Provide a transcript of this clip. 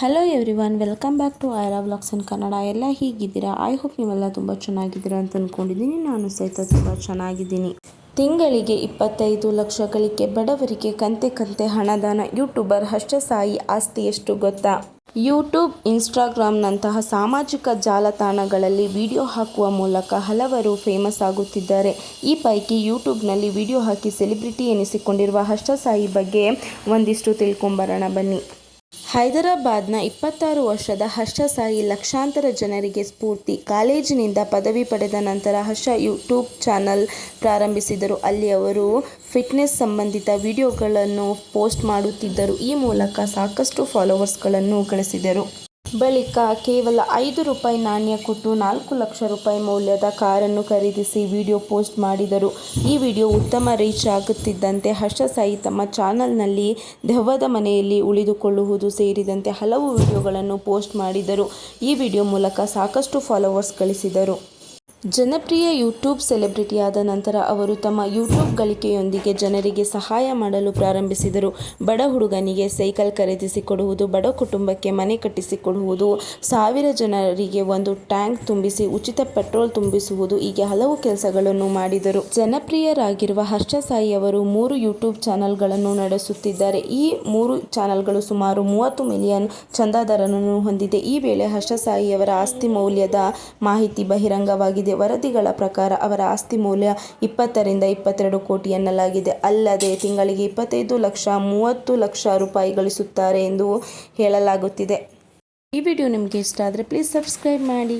Hello everyone welcome back to Aira vlogs in Kannada ಎಲ್ಲ ಹೀಗಿದ್ದೀರಾ? I hope ನೀವೆಲ್ಲ ತುಂಬ ಚೆನ್ನಾಗಿದ್ದೀರಾ ಅಂತ ಅಂದ್ಕೊಂಡಿದ್ದೀನಿ ನಾನು ಸಹಿತ ತುಂಬ ಚೆನ್ನಾಗಿದ್ದೀನಿ. ತಿಂಗಳಿಗೆ ಇಪ್ಪತ್ತೈದು ಲಕ್ಷ ಗಳಿಕೆ ಬಡವರಿಗೆ ಕಂತೆ ಕಂತೆ ಹಣದಾನ ಯೂಟ್ಯೂಬರ್ ಹಷ್ಟಸಾಯಿ ಆಸ್ತಿ ಎಷ್ಟು ಗೊತ್ತಾ? ಯೂಟ್ಯೂಬ್, ಇನ್ಸ್ಟಾಗ್ರಾಮ್ನಂತಹ ಸಾಮಾಜಿಕ ಜಾಲತಾಣಗಳಲ್ಲಿ ವಿಡಿಯೋ ಹಾಕುವ ಮೂಲಕ ಹಲವರು ಫೇಮಸ್ ಆಗುತ್ತಿದ್ದಾರೆ. ಈ ಪೈಕಿ ಯೂಟ್ಯೂಬ್ನಲ್ಲಿ ವಿಡಿಯೋ ಹಾಕಿ ಸೆಲೆಬ್ರಿಟಿ ಎನಿಸಿಕೊಂಡಿರುವ ಹರ್ಷಸಾಯಿ ಬಗ್ಗೆ ಒಂದಿಷ್ಟು ತಿಳ್ಕೊಂಬರೋಣ ಬನ್ನಿ. ಹೈದರಾಬಾದ್ನ ಇಪ್ಪತ್ತಾರು ವರ್ಷದ ಹರ್ಷ ಸಾಯಿ ಲಕ್ಷಾಂತರ ಜನರಿಗೆ ಸ್ಫೂರ್ತಿ. ಕಾಲೇಜಿನಿಂದ ಪದವಿ ಪಡೆದ ನಂತರ ಹರ್ಷ ಯೂಟ್ಯೂಬ್ ಚಾನಲ್ ಪ್ರಾರಂಭಿಸಿದರು. ಅಲ್ಲಿ ಅವರು ಫಿಟ್ನೆಸ್ ಸಂಬಂಧಿತ ವಿಡಿಯೋಗಳನ್ನು ಪೋಸ್ಟ್ ಮಾಡುತ್ತಿದ್ದರು. ಈ ಮೂಲಕ ಸಾಕಷ್ಟು ಫಾಲೋವರ್ಸ್ಗಳನ್ನು ಗಳಿಸಿದರು. ಬಳಿಕ ಕೇವಲ ಐದು ರೂಪಾಯಿ ನಾಣ್ಯ ಕೊಟ್ಟು ನಾಲ್ಕು ಲಕ್ಷ ರೂಪಾಯಿ ಮೌಲ್ಯದ ಕಾರನ್ನು ಖರೀದಿಸಿ ವಿಡಿಯೋ ಪೋಸ್ಟ್ ಮಾಡಿದರು. ಈ ವಿಡಿಯೋ ಉತ್ತಮ ರೀಚ್ ಆಗುತ್ತಿದ್ದಂತೆ ಹರ್ಷ ಸಾಯಿ ತಮ್ಮ ಚಾನಲ್ನಲ್ಲಿ ದೆವ್ವದ ಮನೆಯಲ್ಲಿ ಉಳಿದುಕೊಳ್ಳುವುದು ಸೇರಿದಂತೆ ಹಲವು ವಿಡಿಯೋಗಳನ್ನು ಪೋಸ್ಟ್ ಮಾಡಿದರು. ಈ ವಿಡಿಯೋ ಮೂಲಕ ಸಾಕಷ್ಟು ಫಾಲೋವರ್ಸ್ ಗಳಿಸಿದರು. ಜನಪ್ರಿಯ ಯೂಟ್ಯೂಬ್ ಸೆಲೆಬ್ರಿಟಿಯಾದ ನಂತರ ಅವರು ತಮ್ಮ ಯೂಟ್ಯೂಬ್ ಗಳಿಕೆಯೊಂದಿಗೆ ಜನರಿಗೆ ಸಹಾಯ ಮಾಡಲು ಪ್ರಾರಂಭಿಸಿದರು. ಬಡ ಹುಡುಗನಿಗೆ ಸೈಕಲ್ ಖರೀದಿಸಿಕೊಡುವುದು ಬಡ ಕುಟುಂಬಕ್ಕೆ ಮನೆ ಕಟ್ಟಿಸಿಕೊಡುವುದು ಸಾವಿರ ಜನರಿಗೆ ಒಂದು ಟ್ಯಾಂಕ್ ತುಂಬಿಸಿ, ಉಚಿತ ಪೆಟ್ರೋಲ್ ತುಂಬಿಸುವುದು ಹೀಗೆ ಹಲವು ಕೆಲಸಗಳನ್ನು ಮಾಡಿದರು. ಜನಪ್ರಿಯರಾಗಿರುವ ಹರ್ಷ ಸಾಯಿ ಅವರು ಮೂರು ಯೂಟ್ಯೂಬ್ ಚಾನೆಲ್ಗಳನ್ನು ನಡೆಸುತ್ತಿದ್ದಾರೆ. ಈ ಮೂರು ಚಾನೆಲ್ಗಳು ಸುಮಾರು ಮೂವತ್ತು ಮಿಲಿಯನ್ ಚಂದಾದಾರರನ್ನು ಹೊಂದಿದೆ. ಈ ವೇಳೆ ಹರ್ಷ ಸಾಯಿಯವರ ಆಸ್ತಿ ಮೌಲ್ಯದ ಮಾಹಿತಿ ಬಹಿರಂಗವಾಗಿದೆ. ವರದಿಗಳ ಪ್ರಕಾರ ಅವರ ಆಸ್ತಿ ಮೌಲ್ಯ ಇಪ್ಪತ್ತರಿಂದ ಇಪ್ಪತ್ತೆರಡು ಕೋಟಿ ಎನ್ನಲಾಗಿದೆ. ಅಲ್ಲದೆ ತಿಂಗಳಿಗೆ ಇಪ್ಪತ್ತೈದು ಲಕ್ಷ ಮೂವತ್ತು ಲಕ್ಷ ರೂಪಾಯಿ ಗಳಿಸುತ್ತಾರೆ ಎಂದು ಹೇಳಲಾಗುತ್ತಿದೆ. ಈ ವಿಡಿಯೋ ನಿಮಗೆ ಇಷ್ಟ ಆದರೆ ಪ್ಲೀಸ್ ಸಬ್ಸ್ಕ್ರೈಬ್ ಮಾಡಿ.